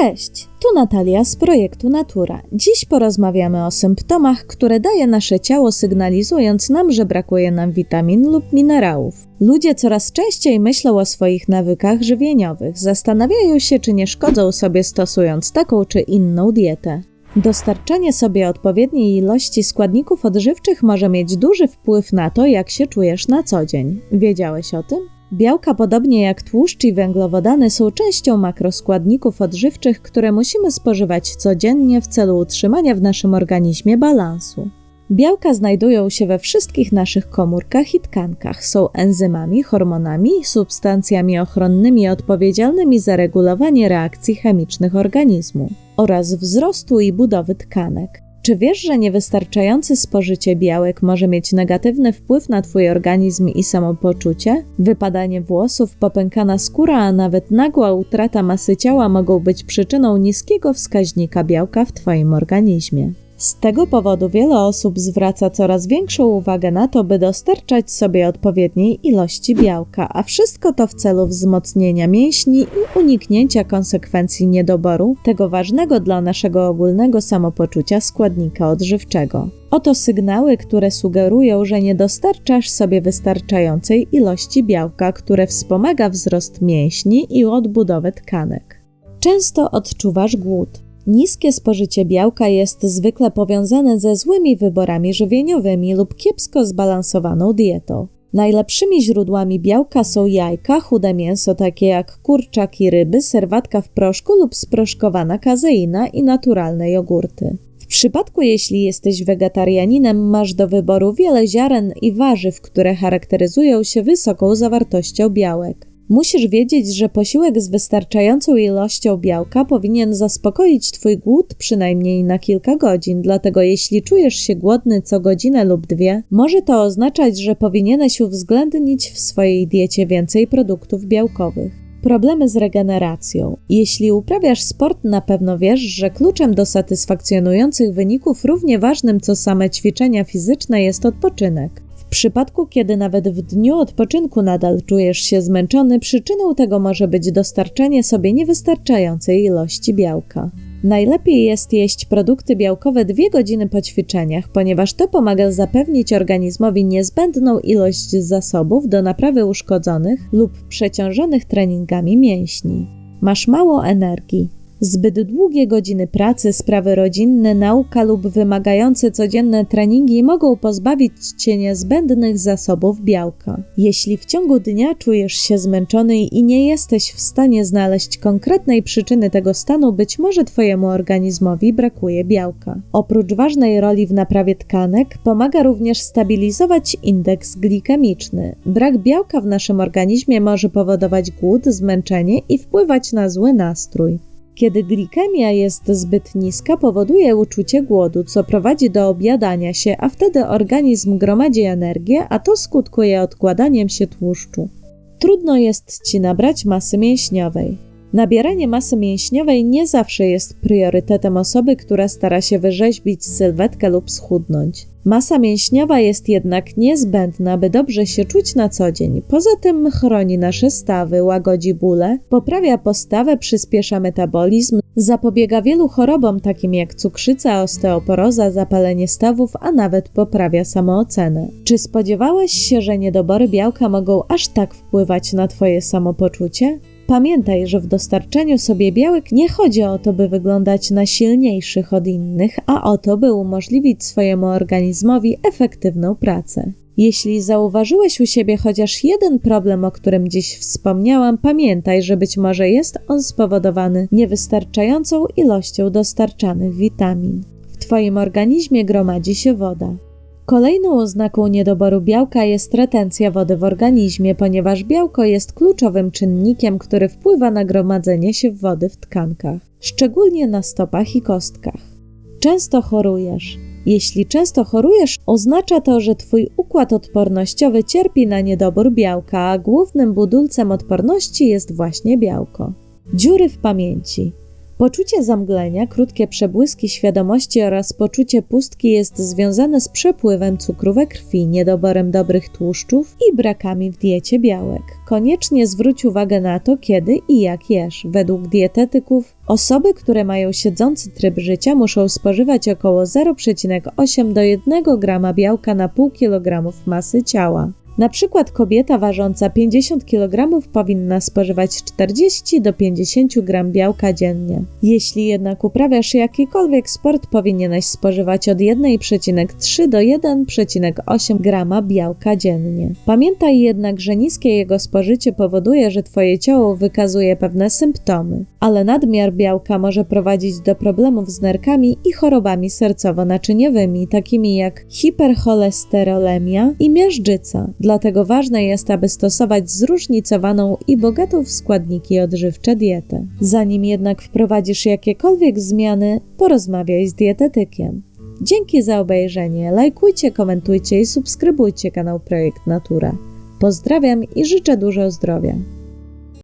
Cześć, tu Natalia z projektu Natura. Dziś porozmawiamy o symptomach, które daje nasze ciało, sygnalizując nam, że brakuje nam witamin lub minerałów. Ludzie coraz częściej myślą o swoich nawykach żywieniowych, zastanawiają się, czy nie szkodzą sobie stosując taką czy inną dietę. Dostarczanie sobie odpowiedniej ilości składników odżywczych może mieć duży wpływ na to, jak się czujesz na co dzień. Wiedziałeś o tym? Białka, podobnie jak tłuszcz i węglowodany, są częścią makroskładników odżywczych, które musimy spożywać codziennie w celu utrzymania w naszym organizmie balansu. Białka znajdują się we wszystkich naszych komórkach i tkankach. Są enzymami, hormonami, substancjami ochronnymi odpowiedzialnymi za regulowanie reakcji chemicznych organizmu oraz wzrostu i budowy tkanek. Czy wiesz, że niewystarczające spożycie białek może mieć negatywny wpływ na Twój organizm i samopoczucie? Wypadanie włosów, popękana skóra, a nawet nagła utrata masy ciała mogą być przyczyną niskiego wskaźnika białka w Twoim organizmie. Z tego powodu wiele osób zwraca coraz większą uwagę na to, by dostarczać sobie odpowiedniej ilości białka, a wszystko to w celu wzmocnienia mięśni i uniknięcia konsekwencji niedoboru tego ważnego dla naszego ogólnego samopoczucia składnika odżywczego. Oto sygnały, które sugerują, że nie dostarczasz sobie wystarczającej ilości białka, które wspomaga wzrost mięśni i odbudowę tkanek. Często odczuwasz głód. Niskie spożycie białka jest zwykle powiązane ze złymi wyborami żywieniowymi lub kiepsko zbalansowaną dietą. Najlepszymi źródłami białka są jajka, chude mięso takie jak kurczak i ryby, serwatka w proszku lub sproszkowana kazeina i naturalne jogurty. W przypadku jeśli jesteś wegetarianinem, masz do wyboru wiele ziaren i warzyw, które charakteryzują się wysoką zawartością białek. Musisz wiedzieć, że posiłek z wystarczającą ilością białka powinien zaspokoić Twój głód przynajmniej na kilka godzin, dlatego jeśli czujesz się głodny co godzinę lub dwie, może to oznaczać, że powinieneś uwzględnić w swojej diecie więcej produktów białkowych. Problemy z regeneracją. Jeśli uprawiasz sport, na pewno wiesz, że kluczem do satysfakcjonujących wyników, równie ważnym co same ćwiczenia fizyczne, jest odpoczynek. W przypadku, kiedy nawet w dniu odpoczynku nadal czujesz się zmęczony, przyczyną tego może być dostarczanie sobie niewystarczającej ilości białka. Najlepiej jest jeść produkty białkowe dwie godziny po ćwiczeniach, ponieważ to pomaga zapewnić organizmowi niezbędną ilość zasobów do naprawy uszkodzonych lub przeciążonych treningami mięśni. Masz mało energii. Zbyt długie godziny pracy, sprawy rodzinne, nauka lub wymagające codzienne treningi mogą pozbawić cię niezbędnych zasobów białka. Jeśli w ciągu dnia czujesz się zmęczony i nie jesteś w stanie znaleźć konkretnej przyczyny tego stanu, być może twojemu organizmowi brakuje białka. Oprócz ważnej roli w naprawie tkanek, pomaga również stabilizować indeks glikemiczny. Brak białka w naszym organizmie może powodować głód, zmęczenie i wpływać na zły nastrój. Kiedy glikemia jest zbyt niska, powoduje uczucie głodu, co prowadzi do objadania się, a wtedy organizm gromadzi energię, a to skutkuje odkładaniem się tłuszczu. Trudno jest ci nabrać masy mięśniowej. Nabieranie masy mięśniowej nie zawsze jest priorytetem osoby, która stara się wyrzeźbić sylwetkę lub schudnąć. Masa mięśniowa jest jednak niezbędna, by dobrze się czuć na co dzień. Poza tym chroni nasze stawy, łagodzi bóle, poprawia postawę, przyspiesza metabolizm, zapobiega wielu chorobom takim jak cukrzyca, osteoporoza, zapalenie stawów, a nawet poprawia samoocenę. Czy spodziewałeś się, że niedobory białka mogą aż tak wpływać na Twoje samopoczucie? Pamiętaj, że w dostarczeniu sobie białek nie chodzi o to, by wyglądać na silniejszych od innych, a o to, by umożliwić swojemu organizmowi efektywną pracę. Jeśli zauważyłeś u siebie chociaż jeden problem, o którym dziś wspomniałam, pamiętaj, że być może jest on spowodowany niewystarczającą ilością dostarczanych witamin. W Twoim organizmie gromadzi się woda. Kolejną oznaką niedoboru białka jest retencja wody w organizmie, ponieważ białko jest kluczowym czynnikiem, który wpływa na gromadzenie się wody w tkankach, szczególnie na stopach i kostkach. Często chorujesz. Jeśli często chorujesz, oznacza to, że Twój układ odpornościowy cierpi na niedobór białka, a głównym budulcem odporności jest właśnie białko. Dziury w pamięci. Poczucie zamglenia, krótkie przebłyski świadomości oraz poczucie pustki jest związane z przepływem cukru we krwi, niedoborem dobrych tłuszczów i brakami w diecie białek. Koniecznie zwróć uwagę na to, kiedy i jak jesz. Według dietetyków osoby, które mają siedzący tryb życia, muszą spożywać około 0,8 do 1 grama białka na pół kg masy ciała. Na przykład kobieta ważąca 50 kg powinna spożywać 40 do 50 g białka dziennie. Jeśli jednak uprawiasz jakikolwiek sport, powinieneś spożywać od 1,3 do 1,8 g białka dziennie. Pamiętaj jednak, że niskie jego spożycie powoduje, że twoje ciało wykazuje pewne symptomy, ale nadmiar białka może prowadzić do problemów z nerkami i chorobami sercowo-naczyniowymi, takimi jak hipercholesterolemia i miażdżyca. Dlatego ważne jest, aby stosować zróżnicowaną i bogatą w składniki odżywcze dietę. Zanim jednak wprowadzisz jakiekolwiek zmiany, porozmawiaj z dietetykiem. Dzięki za obejrzenie. Lajkujcie, komentujcie i subskrybujcie kanał Projekt Natura. Pozdrawiam i życzę dużo zdrowia.